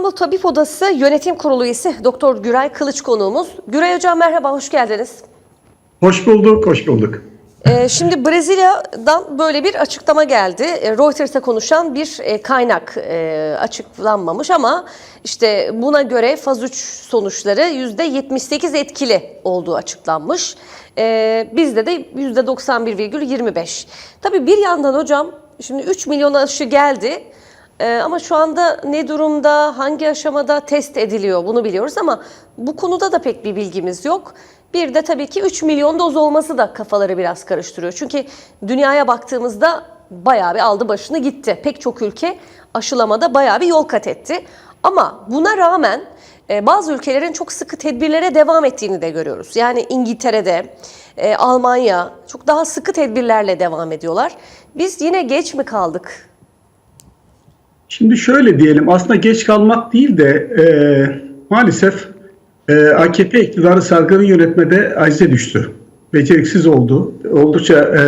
İstanbul Tabip Odası Yönetim Kurulu üyesi Doktor Güray Kılıç konuğumuz. Güray Hocam merhaba, hoş geldiniz. Hoş bulduk, hoş bulduk. Ee, şimdi Brezilya'dan böyle bir açıklama geldi. Ee, Reuters'a konuşan bir e, kaynak e, açıklanmamış ama işte buna göre faz 3 sonuçları %78 etkili olduğu açıklanmış. Ee, bizde de %91,25. Tabii bir yandan hocam şimdi 3 milyon aşı geldi. Ee, ama şu anda ne durumda, hangi aşamada test ediliyor bunu biliyoruz ama bu konuda da pek bir bilgimiz yok. Bir de tabii ki 3 milyon doz olması da kafaları biraz karıştırıyor. Çünkü dünyaya baktığımızda bayağı bir aldı başını gitti. Pek çok ülke aşılamada bayağı bir yol kat etti. Ama buna rağmen e, bazı ülkelerin çok sıkı tedbirlere devam ettiğini de görüyoruz. Yani İngiltere'de, e, Almanya çok daha sıkı tedbirlerle devam ediyorlar. Biz yine geç mi kaldık? Şimdi şöyle diyelim, aslında geç kalmak değil de e, maalesef e, AKP iktidarı salgını yönetmede acize düştü. Beceriksiz oldu. Oldukça e,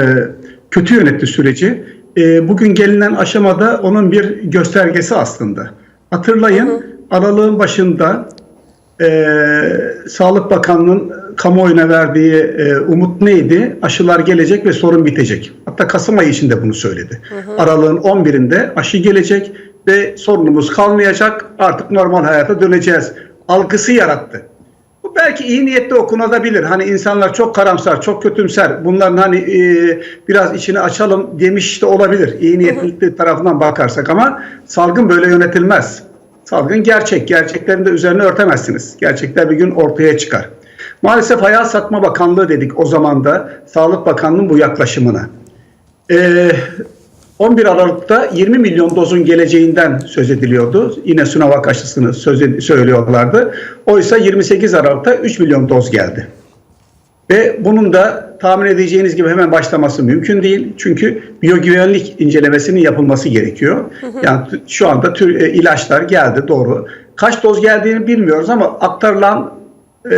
kötü yönetti süreci. E, bugün gelinen aşamada onun bir göstergesi aslında. Hatırlayın, aralığın başında e, Sağlık Bakanlığı'nın kamuoyuna verdiği e, umut neydi? Aşılar gelecek ve sorun bitecek. Hatta Kasım ayı içinde bunu söyledi. Aralığın 11'inde aşı gelecek ve sorunumuz kalmayacak. Artık normal hayata döneceğiz. Algısı yarattı. Bu belki iyi niyetle okunabilir. Hani insanlar çok karamsar, çok kötümser. Bunların hani e, biraz içini açalım demiş de olabilir. İyi niyetli tarafından bakarsak ama salgın böyle yönetilmez. Salgın gerçek. Gerçeklerin de üzerine örtemezsiniz. Gerçekler bir gün ortaya çıkar. Maalesef Hayat Satma Bakanlığı dedik o zaman da Sağlık Bakanlığı'nın bu yaklaşımına. Ee, 11 Aralık'ta 20 milyon dozun geleceğinden söz ediliyordu. Yine Sinovac aşısını söz söylüyorlardı. Oysa 28 Aralık'ta 3 milyon doz geldi. Ve bunun da tahmin edeceğiniz gibi hemen başlaması mümkün değil. Çünkü biyogüvenlik incelemesinin yapılması gerekiyor. Yani t- şu anda tür, e, ilaçlar geldi doğru. Kaç doz geldiğini bilmiyoruz ama aktarılan e,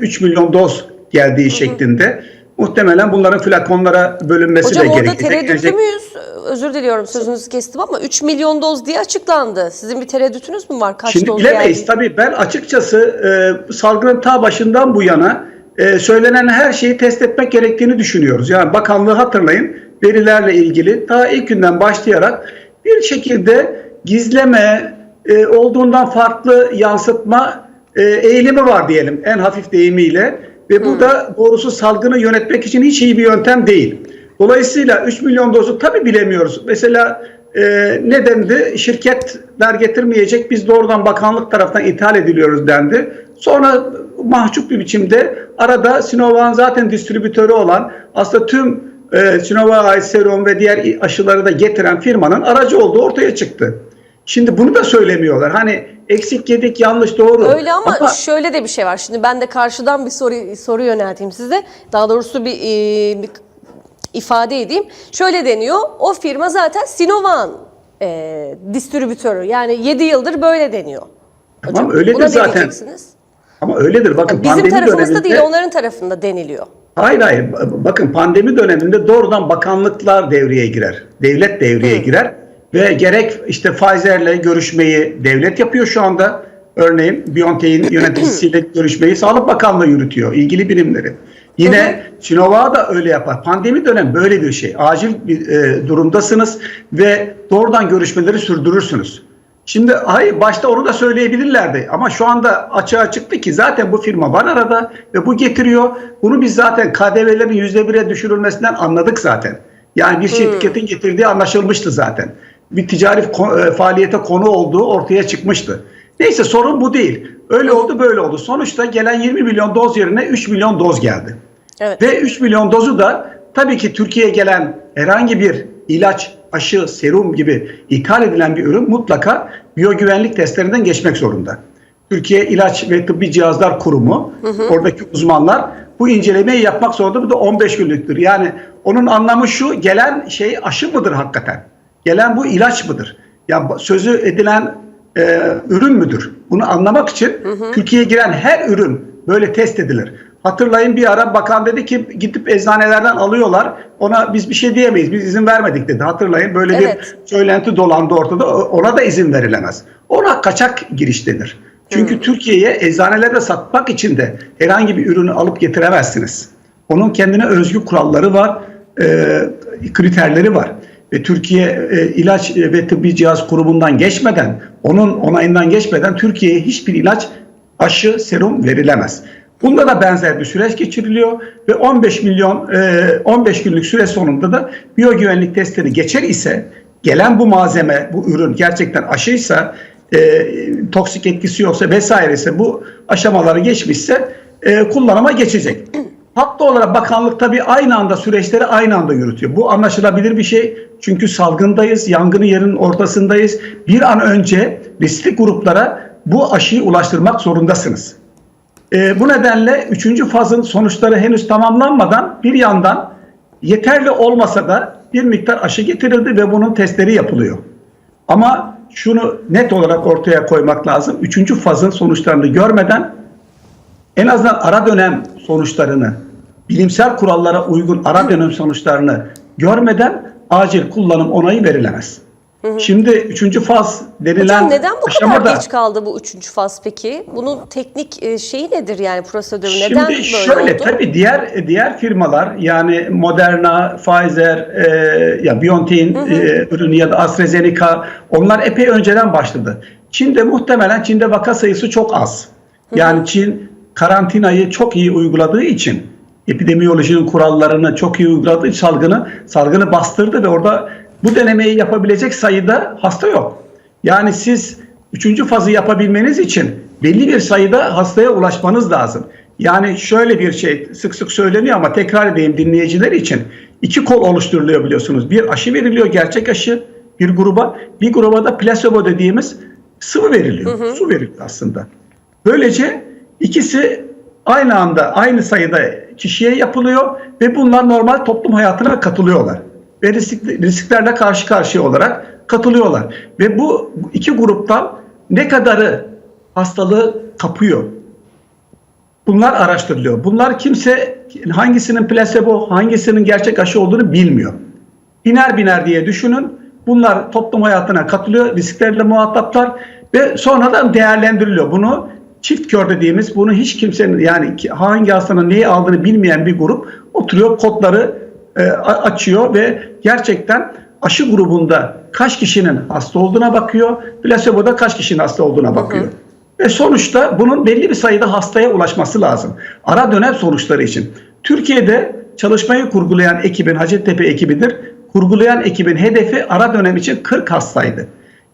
3 milyon doz geldiği şeklinde muhtemelen bunların flakonlara bölünmesi Hocam de orada gerekecek. tereddütlü Gelecek- müyüz? Özür diliyorum sözünüzü kestim ama 3 milyon doz diye açıklandı. Sizin bir tereddütünüz mü var? Kaç Şimdi doz bilemeyiz geldi? tabii ben açıkçası e, salgının ta başından bu yana e, söylenen her şeyi test etmek gerektiğini düşünüyoruz. Yani bakanlığı hatırlayın verilerle ilgili ta ilk günden başlayarak bir şekilde gizleme e, olduğundan farklı yansıtma e, eğilimi var diyelim en hafif deyimiyle ve bu da doğrusu salgını yönetmek için hiç iyi bir yöntem değil. Dolayısıyla 3 milyon dozu tabii bilemiyoruz. Mesela e, ne dendi? Şirketler getirmeyecek biz doğrudan bakanlık tarafından ithal ediliyoruz dendi. Sonra mahcup bir biçimde arada Sinovac'ın zaten distribütörü olan aslında tüm e, Sinovac'a ait serum ve diğer aşıları da getiren firmanın aracı olduğu ortaya çıktı. Şimdi bunu da söylemiyorlar. Hani eksik yedik yanlış doğru. Öyle ama, şöyle de bir şey var. Şimdi ben de karşıdan bir soru soru yönelteyim size. Daha doğrusu bir, e, bir ifade edeyim. Şöyle deniyor. O firma zaten Sinovac'ın e, distribütörü. Yani 7 yıldır böyle deniyor. Tamam, öyledir zaten. ama öyledir. Bakın Bizim pandemi tarafımızda döneminde- değil, onların tarafında deniliyor. Hayır hayır. Bakın pandemi döneminde doğrudan bakanlıklar devreye girer. Devlet devreye girer ve gerek işte Pfizer'le görüşmeyi devlet yapıyor şu anda. Örneğin BioNTech'in yöneticisiyle görüşmeyi Sağlık Bakanlığı yürütüyor. ilgili birimleri. Yine Sinovac da öyle yapar. Pandemi dönem böyle bir şey. Acil bir e, durumdasınız ve doğrudan görüşmeleri sürdürürsünüz. Şimdi hayır başta onu da söyleyebilirlerdi ama şu anda açığa çıktı ki zaten bu firma var arada ve bu getiriyor. Bunu biz zaten KDV'lerin yüzde bire düşürülmesinden anladık zaten. Yani bir şirketin getirdiği anlaşılmıştı zaten. Bir ticari e, faaliyete konu olduğu ortaya çıkmıştı. Neyse sorun bu değil. Öyle oldu böyle oldu. Sonuçta gelen 20 milyon doz yerine 3 milyon doz geldi. Evet. Ve 3 milyon dozu da tabii ki Türkiye'ye gelen herhangi bir ilaç, aşı, serum gibi ithal edilen bir ürün mutlaka biyogüvenlik testlerinden geçmek zorunda. Türkiye İlaç ve Tıbbi Cihazlar Kurumu, oradaki uzmanlar bu incelemeyi yapmak zorunda. Bu da 15 günlüktür. Yani onun anlamı şu, gelen şey aşı mıdır hakikaten? Gelen bu ilaç mıdır? Ya sözü edilen e, ürün müdür? Bunu anlamak için Türkiye'ye giren her ürün böyle test edilir. Hatırlayın bir ara bakan dedi ki gidip eczanelerden alıyorlar. Ona biz bir şey diyemeyiz. Biz izin vermedik dedi. Hatırlayın böyle Evet. bir söylenti dolandı ortada. Ona da izin verilemez. Ona kaçak giriş denir. Çünkü Türkiye'ye eczanelerde satmak için de herhangi bir ürünü alıp getiremezsiniz. Onun kendine özgü kuralları var, e, kriterleri var. Ve Türkiye e, ilaç ve tıbbi cihaz kurumundan geçmeden, onun onayından geçmeden Türkiye'ye hiçbir ilaç, aşı, serum verilemez. Bunda da benzer bir süreç geçiriliyor ve 15 milyon e, 15 günlük süre sonunda da biyogüvenlik testleri geçer ise gelen bu malzeme, bu ürün gerçekten aşıysa, e, toksik etkisi yoksa vesairese bu aşamaları geçmişse e, kullanıma geçecek. Haklı olarak bakanlık tabii aynı anda süreçleri aynı anda yürütüyor. Bu anlaşılabilir bir şey. Çünkü salgındayız, yangını yerin ortasındayız. Bir an önce riskli gruplara bu aşıyı ulaştırmak zorundasınız. E, bu nedenle üçüncü fazın sonuçları henüz tamamlanmadan bir yandan yeterli olmasa da bir miktar aşı getirildi ve bunun testleri yapılıyor. Ama şunu net olarak ortaya koymak lazım. Üçüncü fazın sonuçlarını görmeden en azından ara dönem sonuçlarını, bilimsel kurallara uygun ara dönem sonuçlarını görmeden acil kullanım onayı verilemez. Şimdi üçüncü faz denilen Hocam neden bu kadar aşamada geç kaldı bu üçüncü faz peki? Bunun teknik e, şeyi nedir yani prosedürü? Şimdi Neden böyle şöyle oldu? tabii diğer diğer firmalar yani Moderna, Pfizer, e, ya BioNTech'in e, ürünü ya da AstraZeneca onlar epey önceden başladı. Çin'de muhtemelen Çin'de vaka sayısı çok az. Yani Çin karantinayı çok iyi uyguladığı için epidemiyolojinin kurallarını çok iyi uyguladığı için salgını salgını bastırdı ve orada bu denemeyi yapabilecek sayıda hasta yok. Yani siz üçüncü fazı yapabilmeniz için belli bir sayıda hastaya ulaşmanız lazım. Yani şöyle bir şey sık sık söyleniyor ama tekrar edeyim dinleyiciler için. iki kol oluşturuluyor biliyorsunuz. Bir aşı veriliyor gerçek aşı bir gruba. Bir gruba da plasebo dediğimiz sıvı veriliyor. Su veriliyor aslında. Böylece ikisi aynı anda aynı sayıda kişiye yapılıyor ve bunlar normal toplum hayatına katılıyorlar. Ve risk, risklerle karşı karşıya olarak katılıyorlar. Ve bu iki gruptan ne kadarı hastalığı kapıyor? Bunlar araştırılıyor. Bunlar kimse hangisinin plasebo, hangisinin gerçek aşı olduğunu bilmiyor. Biner biner diye düşünün. Bunlar toplum hayatına katılıyor, risklerle muhataplar ve sonradan değerlendiriliyor. Bunu çift kör dediğimiz, bunu hiç kimsenin yani hangi hastanın neyi aldığını bilmeyen bir grup oturuyor, kodları e, açıyor ve gerçekten aşı grubunda kaç kişinin hasta olduğuna bakıyor, plaseboda kaç kişinin hasta olduğuna bakıyor. Ve sonuçta bunun belli bir sayıda hastaya ulaşması lazım. Ara dönem sonuçları için. Türkiye'de çalışmayı kurgulayan ekibin, Hacettepe ekibidir. Kurgulayan ekibin hedefi ara dönem için 40 hastaydı.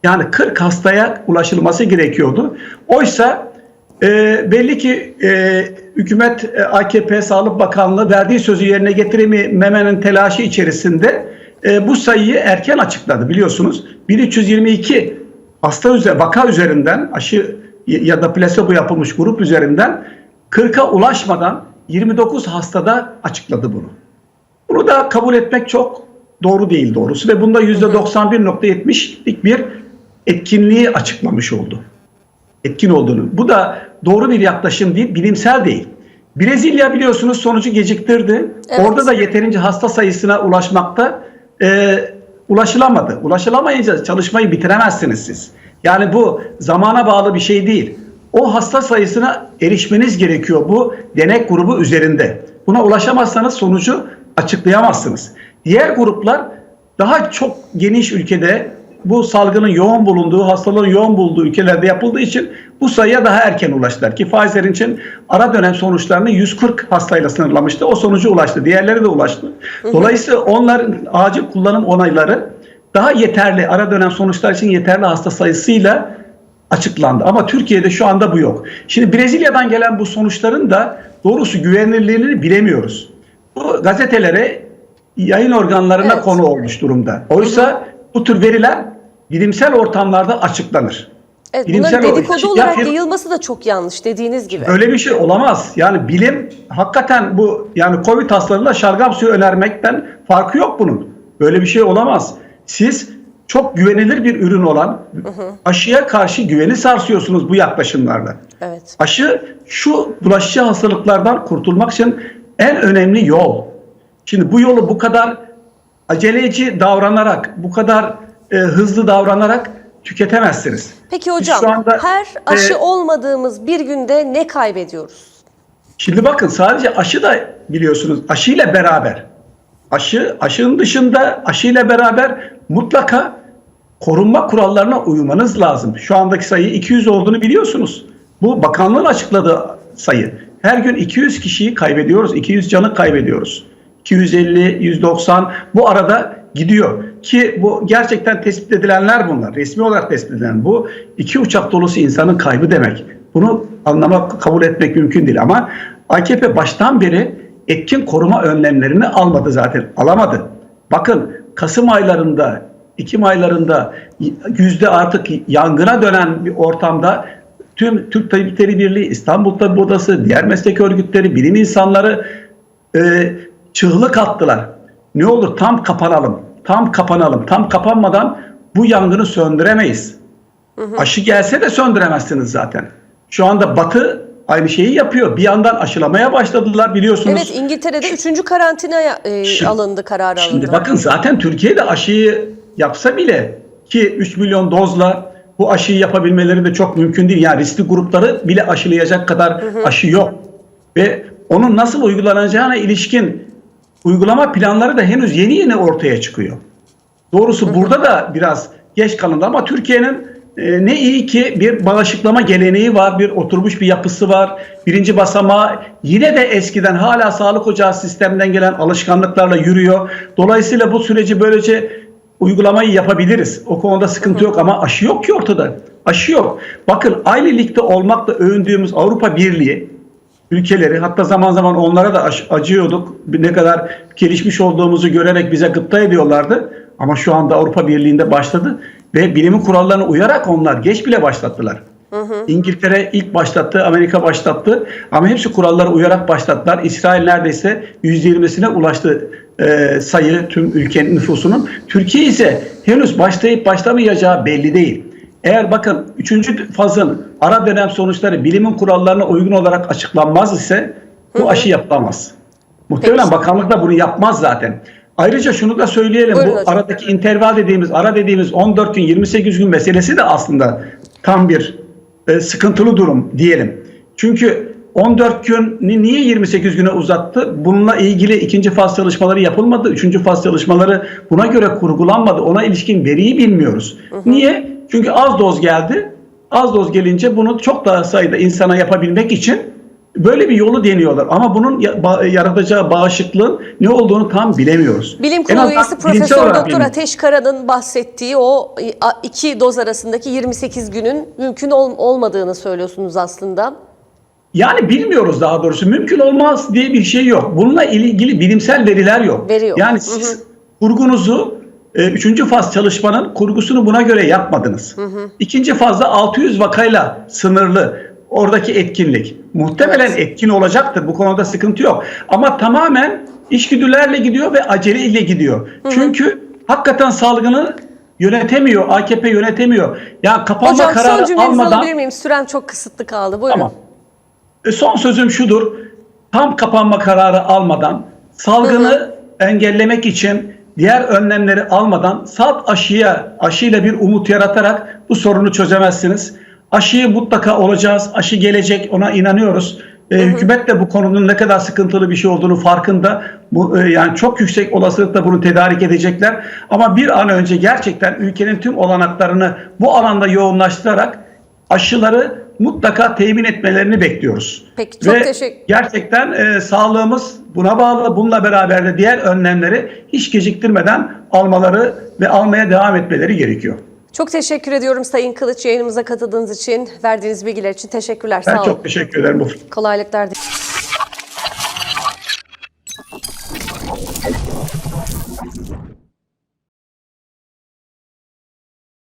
Yani 40 hastaya ulaşılması gerekiyordu. Oysa e, belli ki e, hükümet, e, AKP, Sağlık Bakanlığı verdiği sözü yerine getirememenin telaşı içerisinde e, bu sayıyı erken açıkladı biliyorsunuz. 1322 hasta üzeri, vaka üzerinden aşı ya da plasebo yapılmış grup üzerinden 40'a ulaşmadan 29 hastada açıkladı bunu. Bunu da kabul etmek çok doğru değil doğrusu ve bunda %91.70'lik bir etkinliği açıklamış oldu. Etkin olduğunu. Bu da doğru bir yaklaşım değil, bilimsel değil. Brezilya biliyorsunuz sonucu geciktirdi. Evet. Orada da yeterince hasta sayısına ulaşmakta e, ulaşılamadı. Ulaşılamayınca çalışmayı bitiremezsiniz siz. Yani bu zamana bağlı bir şey değil. O hasta sayısına erişmeniz gerekiyor bu denek grubu üzerinde. Buna ulaşamazsanız sonucu açıklayamazsınız. Diğer gruplar daha çok geniş ülkede bu salgının yoğun bulunduğu, hastalığın yoğun bulunduğu ülkelerde yapıldığı için bu sayıya daha erken ulaştılar. Ki Pfizer için ara dönem sonuçlarını 140 hastayla sınırlamıştı. O sonuca ulaştı. Diğerleri de ulaştı. Dolayısıyla onların acil kullanım onayları daha yeterli, ara dönem sonuçlar için yeterli hasta sayısıyla açıklandı. Ama Türkiye'de şu anda bu yok. Şimdi Brezilya'dan gelen bu sonuçların da doğrusu güvenilirliğini bilemiyoruz. Bu gazetelere, yayın organlarına Evet. konu olmuş durumda. Oysa bu tür veriler bilimsel ortamlarda açıklanır. Evet, bilimsel bunların dedikodu Ya olarak fir- yayılması da çok yanlış dediğiniz gibi. Öyle bir şey olamaz. Yani bilim hakikaten bu yani Covid hastalarına şalgam suyu önermekten farkı yok bunun. Böyle bir şey olamaz. Siz çok güvenilir bir ürün olan aşıya karşı güveni sarsıyorsunuz bu yaklaşımlarla. Evet. Aşı şu bulaşıcı hastalıklardan kurtulmak için en önemli yol. Şimdi bu yolu bu kadar aceleci davranarak, bu kadar e, hızlı davranarak tüketemezsiniz. Peki Biz hocam şu anda, her aşı e, olmadığımız bir günde ne kaybediyoruz? Şimdi bakın sadece aşı da biliyorsunuz aşıyla beraber aşı aşının dışında aşıyla beraber mutlaka korunma kurallarına uymanız lazım. Şu andaki sayı 200 olduğunu biliyorsunuz. Bu bakanlığın açıkladığı sayı. Her gün 200 kişiyi kaybediyoruz. 200 canı kaybediyoruz. 250, 190 bu arada gidiyor. Ki bu gerçekten tespit edilenler bunlar. Resmi olarak tespit edilen bu. iki uçak dolusu insanın kaybı demek. Bunu anlamak, kabul etmek mümkün değil. Ama AKP baştan beri etkin koruma önlemlerini almadı zaten. Alamadı. Bakın Kasım aylarında, Ekim aylarında yüzde artık yangına dönen bir ortamda tüm Türk Tabipleri Birliği, İstanbul Tabip Odası, diğer meslek örgütleri, bilim insanları e, çığlık attılar. Ne olur tam kapanalım, tam kapanalım. Tam kapanmadan bu yangını söndüremeyiz. Aşı gelse de söndüremezsiniz zaten. Şu anda Batı aynı şeyi yapıyor. Bir yandan aşılamaya başladılar biliyorsunuz. Evet İngiltere'de üçüncü karantinaya e, Şimdi- alındı kararı alındı. Şimdi bakın zaten Türkiye'de aşıyı yapsa bile ki 3 milyon dozla bu aşıyı yapabilmeleri de çok mümkün değil. Yani riskli grupları bile aşılayacak kadar aşı yok. Ve onun nasıl uygulanacağına ilişkin uygulama planları da henüz yeni yeni ortaya çıkıyor. Doğrusu burada da biraz geç kalındı ama Türkiye'nin e, ne iyi ki bir bağışıklama geleneği var, bir oturmuş bir yapısı var. Birinci basamağı yine de eskiden hala sağlık ocağı sisteminden gelen alışkanlıklarla yürüyor. Dolayısıyla bu süreci böylece uygulamayı yapabiliriz. O konuda sıkıntı yok ama aşı yok ki ortada. Aşı yok. Bakın aynı olmakla övündüğümüz Avrupa Birliği ülkeleri hatta zaman zaman onlara da acıyorduk. Ne kadar gelişmiş olduğumuzu görerek bize gıpta ediyorlardı. Ama şu anda Avrupa Birliği'nde başladı ve bilimin kurallarına uyarak onlar geç bile başlattılar. İngiltere ilk başlattı, Amerika başlattı ama hepsi kurallara uyarak başlattılar. İsrail neredeyse %20'sine ulaştı e, sayı tüm ülkenin nüfusunun. Türkiye ise henüz başlayıp başlamayacağı belli değil. Eğer bakın 3. fazın ara dönem sonuçları bilimin kurallarına uygun olarak açıklanmaz ise bu aşı yapılamaz. Muhtemelen Peki. bakanlık da bunu yapmaz zaten. Ayrıca şunu da söyleyelim. Buyurun bu hocam. aradaki interval dediğimiz, ara dediğimiz 14 gün, 28 gün meselesi de aslında tam bir e, sıkıntılı durum diyelim. Çünkü 14 günü niye 28 güne uzattı? Bununla ilgili ikinci faz çalışmaları yapılmadı. Üçüncü faz çalışmaları buna göre kurgulanmadı. Ona ilişkin veriyi bilmiyoruz. Niye? Çünkü az doz geldi. Az doz gelince bunu çok daha sayıda insana yapabilmek için böyle bir yolu deniyorlar. Ama bunun yaratacağı bağışıklığın ne olduğunu tam bilemiyoruz. Bilim Kurulu üyesi Profesör Doktor. Ateş Kara'nın bahsettiği o iki doz arasındaki 28 günün mümkün ol- olmadığını söylüyorsunuz aslında. Yani bilmiyoruz daha doğrusu. Mümkün olmaz diye bir şey yok. Bununla ilgili bilimsel veriler yok. Veri yok. Yani Hı siz kurgunuzu e, üçüncü faz çalışmanın kurgusunu buna göre yapmadınız. İkinci fazda 600 vakayla sınırlı oradaki etkinlik. Muhtemelen Evet. etkin olacaktır. Bu konuda sıkıntı yok. Ama tamamen içgüdülerle gidiyor ve aceleyle gidiyor. Çünkü hakikaten salgını yönetemiyor. AKP yönetemiyor. Ya kapanma Hocam son kararı cümlenizi almadan alabilir miyim? Sürem çok kısıtlı kaldı. Buyurun. Tamam. E, Son sözüm şudur. Tam kapanma kararı almadan salgını engellemek için diğer önlemleri almadan salt aşıya aşıyla bir umut yaratarak bu sorunu çözemezsiniz. Aşıyı mutlaka olacağız. Aşı gelecek. Ona inanıyoruz. E, hükümet de bu konunun ne kadar sıkıntılı bir şey olduğunu farkında. Bu e, yani çok yüksek olasılıkla bunu tedarik edecekler. Ama bir an önce gerçekten ülkenin tüm olanaklarını bu alanda yoğunlaştırarak aşıları mutlaka temin etmelerini bekliyoruz. Peki, çok Ve teşekkür- gerçekten e, sağlığımız buna bağlı. Bununla beraber de diğer önlemleri hiç geciktirmeden almaları ve almaya devam etmeleri gerekiyor. Çok teşekkür ediyorum Sayın Kılıç yayınımıza katıldığınız için, verdiğiniz bilgiler için teşekkürler. Ben Sağ olun. çok teşekkür ederim Kolaylıklar